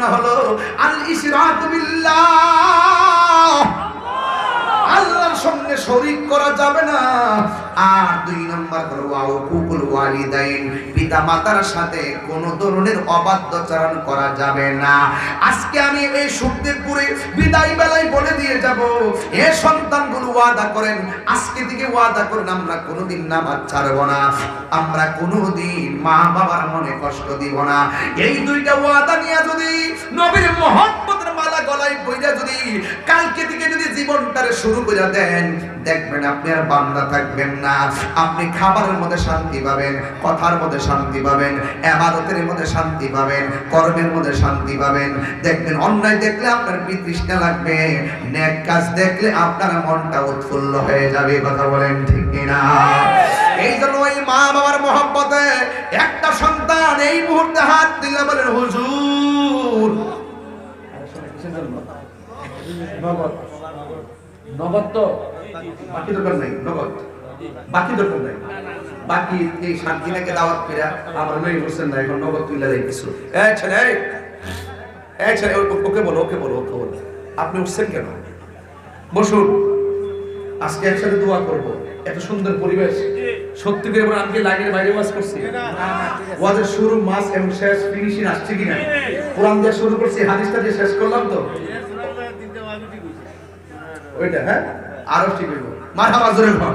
গুনাহ হলো, আল বিল্লাহ। আল্লাহর সঙ্গে করা যাবে না। আর দুই নম্বর ওয়ালিদাইন। পিতা মাতার সাথে ধরনের অবাধ্যচারণ করা যাবে না। আজকে আমি এই সুখদেবপুরে বিদায় বেলায় বলে দিয়ে যাব, এ সন্তানগুলো ওয়াদা করেন, আজকে থেকে ওয়াদা করেন, আমরা কোনোদিন নামাজ ছাড়ব না। আমরা কোনোদিন মা বাবার মনে কষ্ট দিব না। এই দুইটা ওয়াদা নিয়ে নবীর মহব্বতের মালা গলায় বইরা যদি কালকে থেকে যদি জীবনটারে শুরু করে দেন দেখবেন আপনি আর বান্দা থাকবেন না। আপনি খাবারের মধ্যে শান্তি পাবেন কথার মধ্যে শান্তি পাবেন এবাদতের মধ্যে শান্তি পাবেন কর্মের মধ্যে শান্তি পাবেন। দেখবেন অন্যায় দেখলে আপনার বিতৃষ্ণা লাগবে নেক কাজ দেখলে আপনার মনটা উৎফুল্ল হয়ে যাবে কথা বলেন ঠিক কিনা? এই জন্য ওই মা বাবার মহব্বতে একটা সন্তান এই মুহূর্তে হাত দিলে বলেন হুজুর নগদ। নগদ তো? বাকি দরকার নাই, নগদ। বাকি দরকার নাই। বাকি এই দাওয়াত করে আমার হোসেন না, এখন নগদ কিছু ওকে বলো ওকে বলো ওকে বলো। আপনি উঠছেন কেন? বসুন। আজকে একসাথে দোয়া করব। এত সুন্দর পরিবেশ। সত্যি করে আমি লাইনের বাইরে ওয়াজ করছি? ওয়াজের শুরু, মাস এবং শেষ ফিনিশিং আসছে কিনা? কোরআন দিয়ে শুরু করছি, হাদিসটা দিয়ে শেষ করলাম তো? ওইটা হ্যাঁ? আরও ঠিক হইব। মাথা জোরে কর।